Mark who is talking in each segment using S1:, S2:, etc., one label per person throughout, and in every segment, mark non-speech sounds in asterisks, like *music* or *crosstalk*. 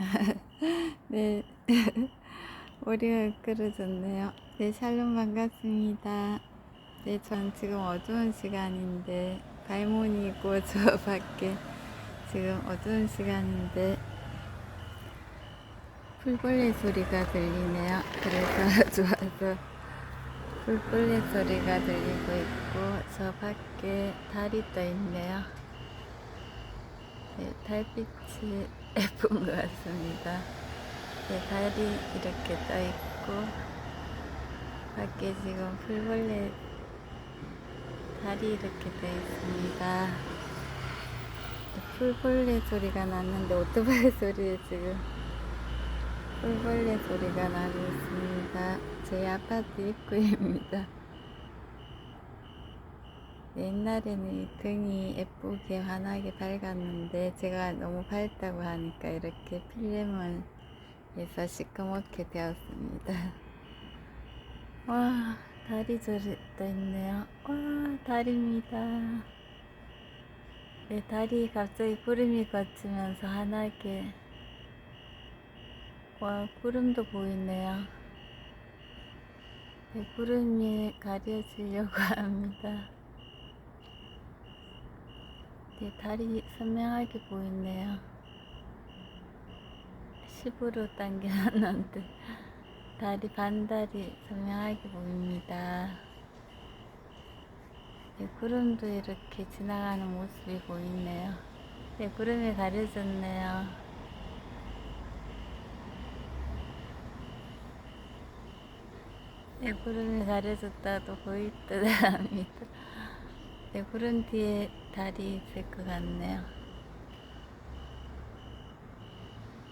S1: *laughs* 네. *laughs* 머리가 끌어졌네요. 네, 샬롬 반갑습니다. 네, 전 지금 어두운 시간인데, 발문이고 저 밖에 지금 어두운 시간인데, 풀벌레 소리가 들리네요. 그래서 *laughs* 좋아서 풀벌레 소리가 들리고 있고, 저 밖에 달이 떠 있네요. 네, 달빛이 예쁜 것 같습니다. 네, 달이 이렇게 떠 있고, 밖에 지금 풀벌레 달이 이렇게 떠 있습니다. 네, 풀벌레 소리가 났는데 오토바이 *laughs* 소리에 지금 풀벌레 소리가 나고 있습니다. 제 아파트 입구입니다. 네, 옛날에는 이 등이 예쁘게 환하게 밝았는데 제가 너무 밝다고 하니까 이렇게 필름을 해서 시커멓게 되었습니다. *laughs* 와 달이 저리 떠 있네요. 와 달입니다. 네, 달이 갑자기 구름이 걷히면서 환하게 와 구름도 보이네요. 네, 구름이 가려지려고 *laughs* 합니다. 네, 달이 선명하게 보이네요. 10으로 당겨놨는데 달이 반달이 선명하게 보입니다. 네, 구름도 이렇게 지나가는 모습이 보이네요. 네, 구름이 가려졌네요. 네, 구름이 가려졌다도 보일 듯 합니다. 네, 구름 뒤에 달이 있을 것 같네요.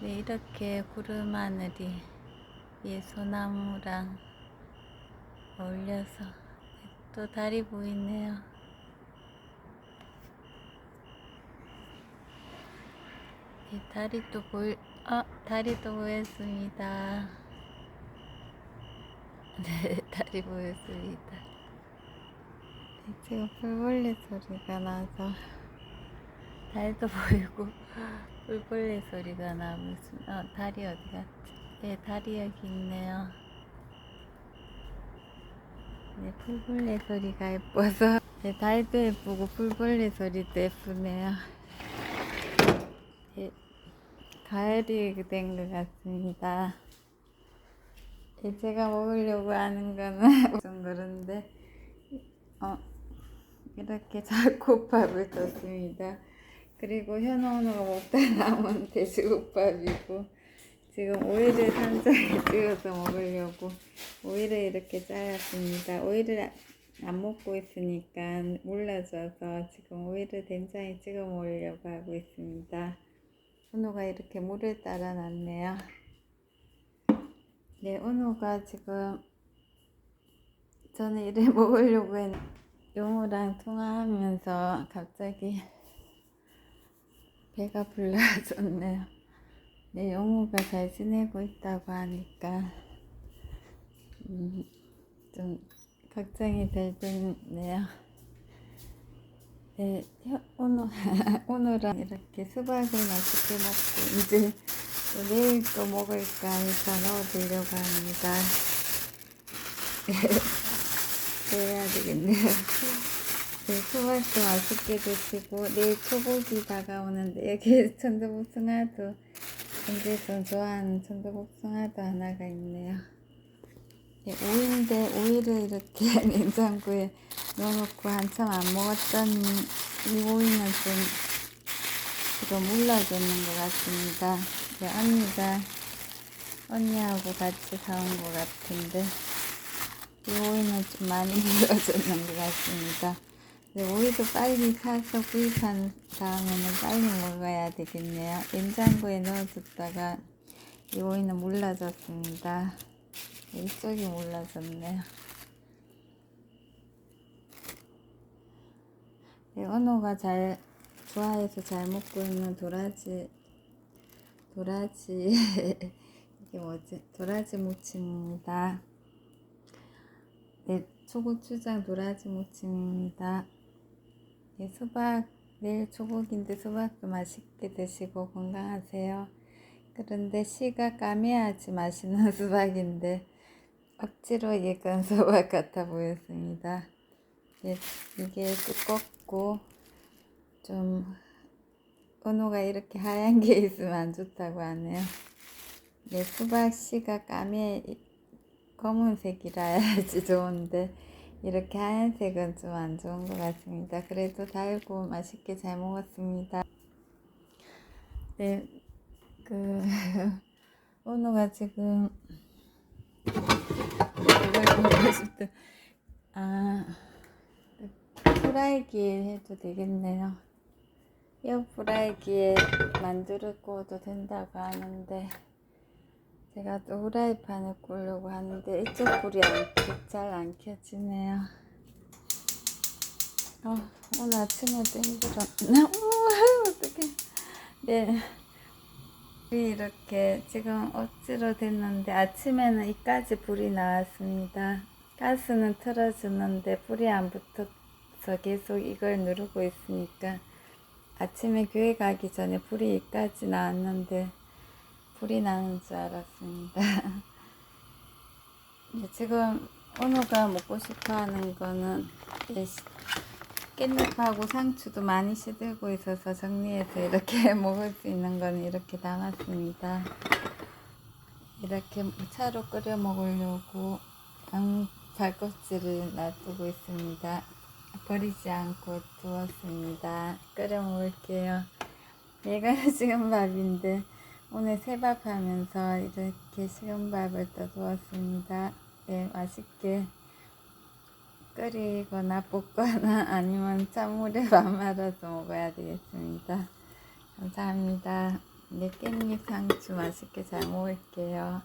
S1: 네, 이렇게 구름 하늘이 이 소나무랑 어울려서 또 달이 보이네요. *laughs* 네, 달이 또 보일, 아, 달이 또 보였습니다. 네, 달이 보였습니다. 네, 지금 풀벌레 소리가 나서 달도 보이고 *laughs* 풀벌레 소리가 나고 있습니다. 어, 달이 어디 갔지? 네, 달이 여기 있네요. 네, 풀벌레 소리가 예뻐서 네, 달도 예쁘고 풀벌레 소리도 예쁘네요. 네, 가을이 된 것 같습니다. 네, 제가 먹으려고 하는 거는 *laughs* 좀 그런데 어, 이렇게 잡곡밥을 줬습니다. 그리고 현원우가 먹다 남은 돼지국밥이고 지금 오이를 산장에 찍어서 먹으려고 오이를 이렇게 잘랐습니다. 오이를 안 먹고 있으니까 몰라져서 지금 오이를 된장에 찍어 먹으려고 하고 있습니다. 은호가 이렇게 물을 따라 놨네요. 네, 은호가 지금 저는 이래 *laughs* 먹으려고 했 용우랑 통화하면서 갑자기 *laughs* 배가 불러졌네요. 네, 용우가 잘 지내고 있다고 하니까 음, 좀 걱정이 되네요. 네, 혀- 오늘 *laughs* 오늘은 이렇게 수박을 맛있게 먹고 이제 또 내일 또 먹을까 해서 넣어드리려고 합니다. *laughs* 해야 되겠네요. *laughs* 네, 수박도 맛있게 드시고 내일 초복이 다가오는데 여기 *laughs* 천도복숭아도 좀 좋아하는 천도복숭아도 하나가 있네요. 네, 오이인데 오이를 이렇게 *laughs* 냉장고에 넣어놓고 한참 안 먹었던 이 오이는 좀 지금 물러졌는 것 같습니다. 네, 언니가 언니하고 같이 사온 것 같은데 이 오이는 좀 많이 *laughs* 물러졌는 것 같습니다. 네, 오이도 빨리 사서 구입한 다음에는 빨리 먹어야 되겠네요. 냉장고에 넣어뒀다가 이 오이는 물러졌습니다. 네, 이쪽이 물러졌네요. 네, 언호가 잘 좋아해서 잘 먹고 있는 도라지 도라지 *laughs* 이게 뭐지? 도라지 무침입니다. 네, 초고추장 도라지 무침입니다. 네, 수박 내일 초복인데 수박도 맛있게 드시고 건강하세요. 그런데 씨가 까매야지 맛있는 수박인데 *laughs* 억지로 익은 수박 *laughs* 같아 보였습니다. 예, 이게 두껍고 좀 은호가 이렇게 하얀 게 *laughs* 있으면 안 좋다고 하네요. 네, 수박 씨가 까매 검은색이라야지 *laughs* 좋은데 이렇게 하얀색은 좀 안 좋은 것 같습니다. 그래도 달고 맛있게 잘 먹었습니다. 네, 그 *laughs* 은호가 지금 먹고 싶다. 아, 프라이기에 해도 되겠네요. 이 프라이기에 만두를 구워도 된다고 하는데 제가 또 후라이팬을 구우려고 하는데 이쪽 불이 잘 안 켜지네요. 어, 오늘 아침에도 힘들었네. 우와, 어떡해. 네. 이렇게 지금 억지로 됐는데 아침에는 이까지 불이 나왔습니다. 가스는 틀어주는데 불이 안 붙어서 계속 이걸 누르고 있으니까 아침에 교회 가기 전에 불이 이까지 나왔는데 불이 나는 줄 알았습니다. *laughs* 네, 지금 은호가 먹고 싶어 하는 거는 깻잎하고 상추도 많이 시들고 있어서 정리해서 이렇게 *laughs* 먹을 수 있는 거는 이렇게 담았습니다. 이렇게 차로 끓여 먹으려고 양발 껍질을 놔두고 있습니다. 버리지 않고 두었습니다. 끓여 먹을게요. 얘가 *laughs* 식은 밥인데 오늘 새밥 하면서 이렇게 식은 밥을 떠두었습니다. 네, 맛있게 끓이거나 볶거나 *laughs* 아니면 찬물에 *laughs* 밥 말아서 먹어야 되겠습니다. 감사합니다. 네, 깻잎 상추 맛있게 잘 먹을게요.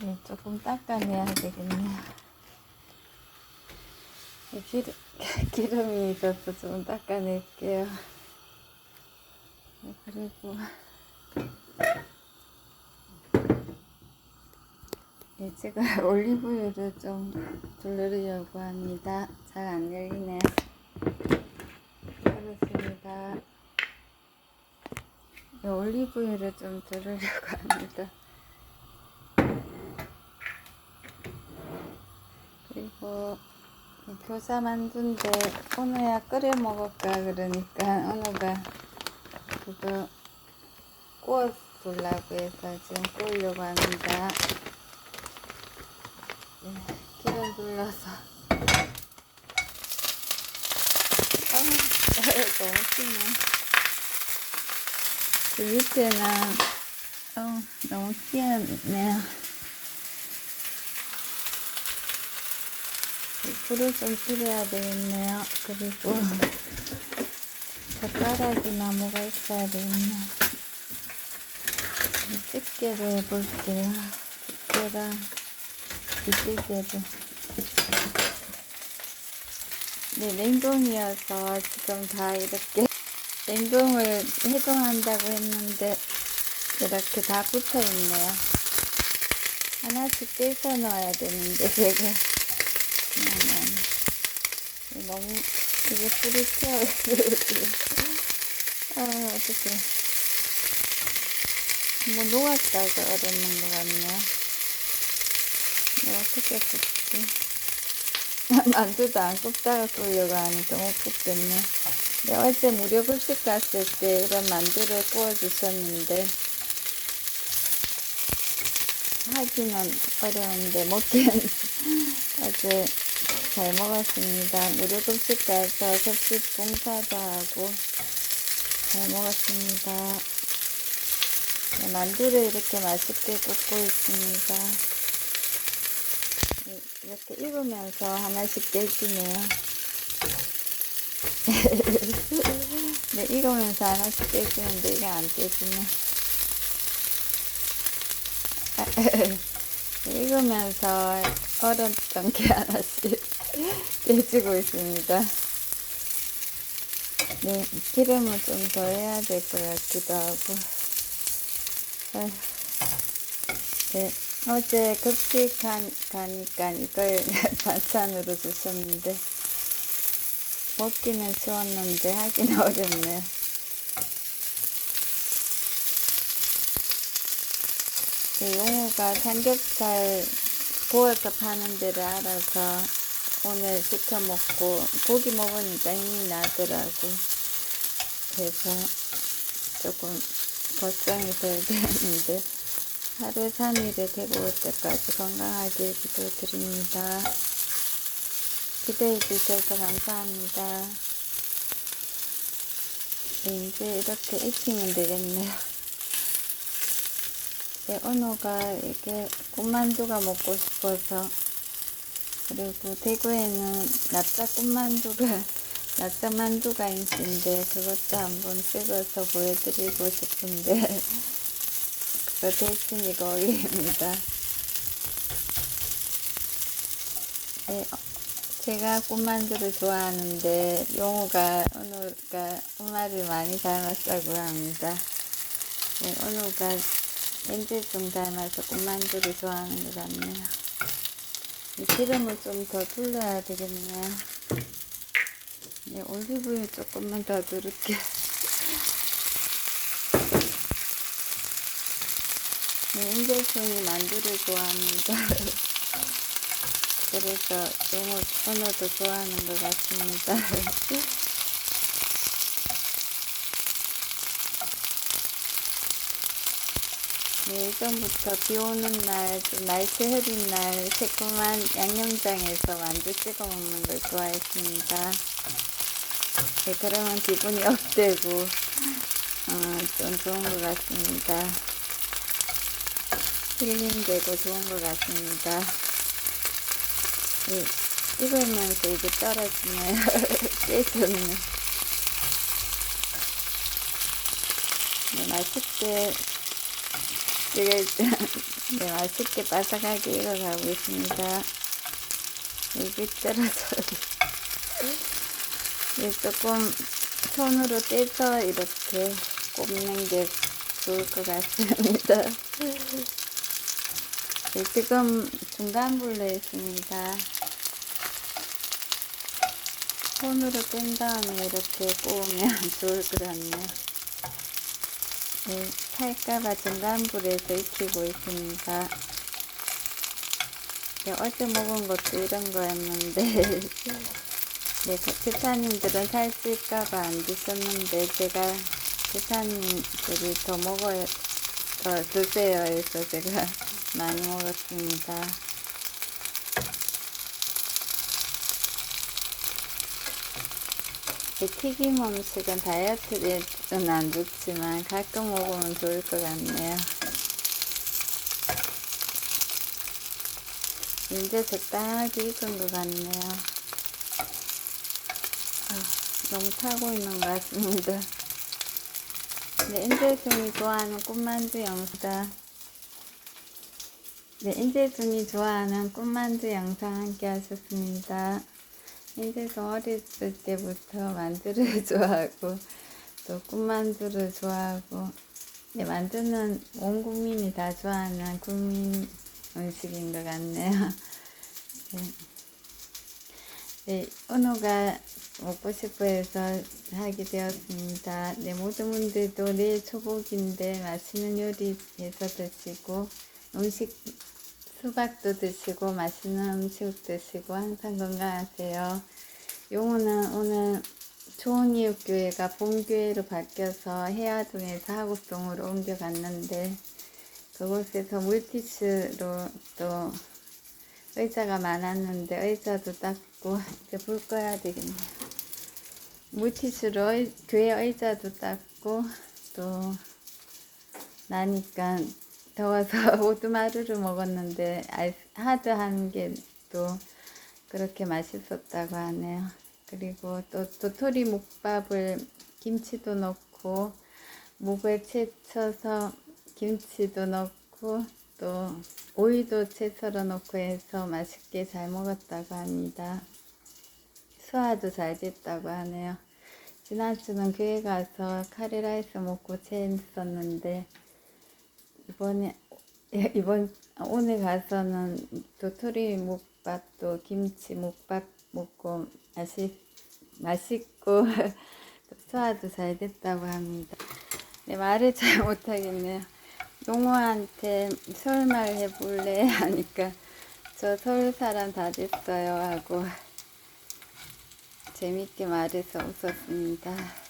S1: 네, 조금 닦아내야 되겠네요. 네, 기름, *laughs* 기름이 있어서 좀 닦아낼게요. 네, 그리고 *laughs* 네, 지금 *laughs* 올리브유를 좀 두르려고 합니다. 잘 안 열리네요. 그렇습니다. 네, 올리브유를 좀 두르려고 합니다. 그리고 이 교사 만두인데 오늘야 끓여 먹을까 그러니까 오늘가 그거 구워 두려고 해서 지금 구우려고 합니다. 네, 기름 둘러서 아, 너무 튀네. 그 밑에는 어, 너무 튀었네요. 불을 좀 줄여야 되겠네요. 그리고 젓가락이나 뭐가 있어야 되겠네. 집게로 해볼게요. 집게랑 이집게로. 네, 냉동이어서 지금 다 이렇게 냉동을 해동한다고 했는데 이렇게 다 붙어 있네요. 하나씩 떼서 넣어야 되는데 *laughs* 제가 그냥 너무 이게 불이 튀어가지고. 아 어떡해. 뭐 녹았다가 그러는 것 같네요. 뭐 어떻게 굽지? *laughs* 만두도 안 굽다가 구우려고 하니 너무 굽겠네. 네, 어제 무료 급식 갔을 때 이런 만두를 구워주셨는데 하기는 어려운데 먹기는 어제 *laughs* 잘 먹었습니다. 무료 급식 가서 급식 봉사도 하고 잘 먹었습니다. 네, 만두를 이렇게 맛있게 굽고 있습니다. 네, 이렇게 익으면서 하나씩 깨지네요. *laughs* 네, 익으면서 하나씩 깨지는데 이게 안 깨지네. *laughs* 익으면서 얼었던 게 하나씩 *laughs* 깨지고 있습니다. 네, 기름을 좀 더 해야 될 것 같기도 하고. 아휴, 네, 어제 급식 간, 가니까 이걸 *laughs* 반찬으로 주셨는데, 먹기는 좋았는데 하기는 *laughs* 어렵네요. 제 용우가 삼겹살 구워서 파는 데를 알아서 오늘 시켜 먹고 고기 먹으니까 힘이 나더라고. 그래서 조금 걱정이 덜 되었는데 하루 3일에 데리고 올 때까지 건강하게 기도드립니다. 기대해 주셔서 감사합니다. 네, 이제 이렇게 익히면 되겠네요. 네, 언어가 이게 꽃만두가 먹고 싶어서 그리고 대구에는 납작 꽃만두가 *laughs* 납작 만두가 있는데 그것도 한번 찍어서 보여드리고 싶은데 *laughs* 그거 대신 이거 올립니다. 네, 어, 제가 꽃만두를 좋아하는데 용우가 언우가 엄마를 많이 닮았다고 합니다. 네, 언우가 엔젤좀 닮아서 꽃만두를 좋아하는 것 같네요. 이 기름을 좀 더 둘러야 되겠네요. 네, 올리브유 조금만 더 두를게요. 네, 엔젤손이 만두를 좋아합니다. 그래서 너무 언어도 좋아하는 것 같습니다. 예전부터 비 오는 날, 좀 날씨 흐린 날, 새콤한 양념장에서 만두 찍어 먹는 걸 좋아했습니다. 네, 그러면 기분이 업되고, 어, 좀 좋은 것 같습니다. 힐링되고 좋은 것 같습니다. 네, 찍으면서 이게 떨어지네요. 깨졌네. 네, 맛있게 일단 *laughs* 네, 맛있게 바삭하게 익어가고 있습니다. 여기 떨어져. 네, 조금 손으로 떼서 이렇게 꼽는 게 좋을 것 같습니다. 네, 지금 중간 불로 했습니다. 손으로 뗀 다음에 이렇게 꼬우면 *laughs* 좋을 것 같네요. 네, 살까봐 중간불에서 익히고 있습니다. 네, 어제 먹은 것도 이런 거였는데, *laughs* 네, 기사님들은 살찔까봐 안 드셨는데, 제가 기사님들이 더 먹어야, 더 드세요 해서 제가 *laughs* 많이 먹었습니다. 이 튀김 음식은 다이어트에는 안 좋지만 가끔 먹으면 좋을 것 같네요. 이제 적당하게 익은 것 같네요. 아, 너무 타고 있는 것 같습니다. 네, 인재순이 좋아하는 꽃만두 영상. 네, 인재순이 좋아하는 꽃만두 영상 함께 하셨습니다. 인재순 어렸을 때부터 만두를 *laughs* 좋아하고 또 꽃만두를 좋아하고 네, 만두는 온 국민이 다 좋아하는 국민 음식인 것 같네요. 네, 네 은호가 먹고 싶어 해서 하게 되었습니다. 네, 모든 분들도 내일 초복인데 맛있는 요리 해서 드시고 음식 수박도 드시고 맛있는 음식 드시고 항상 건강하세요. 용우는 오늘 좋은 이웃 교회가 본교회로 바뀌어서 해화동에서 하곡동으로 옮겨갔는데 그곳에서 물티슈로 또 의자가 많았는데 의자도 닦고 이제 불 꺼야 되겠네요. 물티슈로 의, 교회 의자도 닦고 또 나니까 더워서 *laughs* 오두마루를 먹었는데 하드한 게 또 그렇게 맛있었다고 하네요. 그리고 또 도토리 묵밥을 김치도 넣고 묵을 채쳐서 김치도 넣고 또 오이도 채 썰어 넣고 해서 맛있게 잘 먹었다고 합니다. 소화도 잘 됐다고 하네요. 지난주는 교회 가서 카레라이스 먹고 체했었는데 이번에 이번 오늘 가서는 도토리 묵밥도 김치 묵밥 먹고 맛있 맛있고 *laughs* 소화도 잘 됐다고 합니다. 네 말을 잘 못하겠네요. 용호한테 서울말 해볼래 *laughs* 하니까 저 서울 사람 다 됐어요 하고 재밌게 말해서 웃었습니다.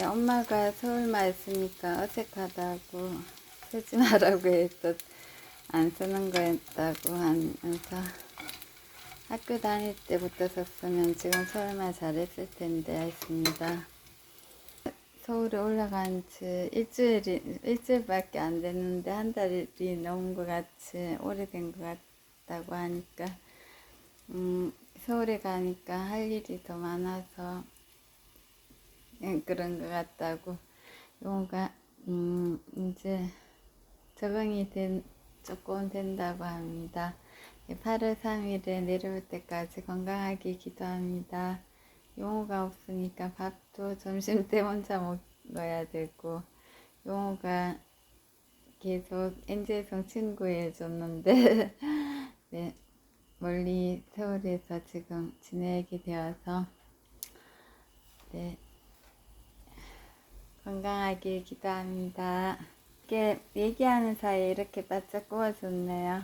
S1: 네, 엄마가 서울말 쓰니까 어색하다고 쓰지 말라고 해서 안 쓰는 거였다고 하면서 학교 다닐 때부터 썼으면 지금 서울말 잘했을 텐데 했습니다. 서울에 올라간 지 일주일이, 일주일밖에 안 됐는데 한 달이 넘은 것 같이 오래된 것 같다고 하니까, 음, 서울에 가니까 할 일이 더 많아서 예, 그런 것 같다고. 용호가, 음, 이제 적응이 된, 조금 된다고 합니다. 8월 3일에 내려올 때까지 건강하게 기도합니다. 용호가 없으니까 밥도 점심 때 혼자 먹어야 되고 용호가 계속 엔젤성 친구해 줬는데 *laughs* 네, 멀리 서울에서 지금 지내게 되어서 네, 건강하게 기도합니다. 이렇게 얘기하는 사이에 이렇게 바짝 구워졌네요.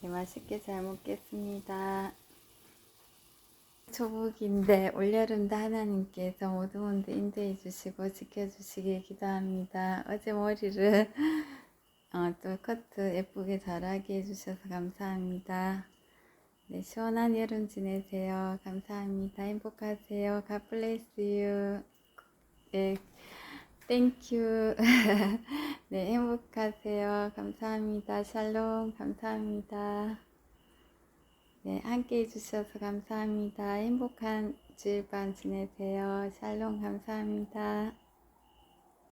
S1: 네, 맛있게 잘 먹겠습니다. 초복인데 올여름도 하나님께서 모든 분들 인도해 주시고 지켜주시길 기도합니다. 어제 머리를 어, 또 커트 예쁘게 잘하게 해주셔서 감사합니다. 네, 시원한 여름 지내세요. 감사합니다. 행복하세요. God bless you. 네, you. *laughs* 네, 행복하세요. 감사합니다. 샬롬. 감사합니다. 네, 함께 해주셔서 감사합니다. 행복한 주일밤 지내세요. 샬롬 감사합니다.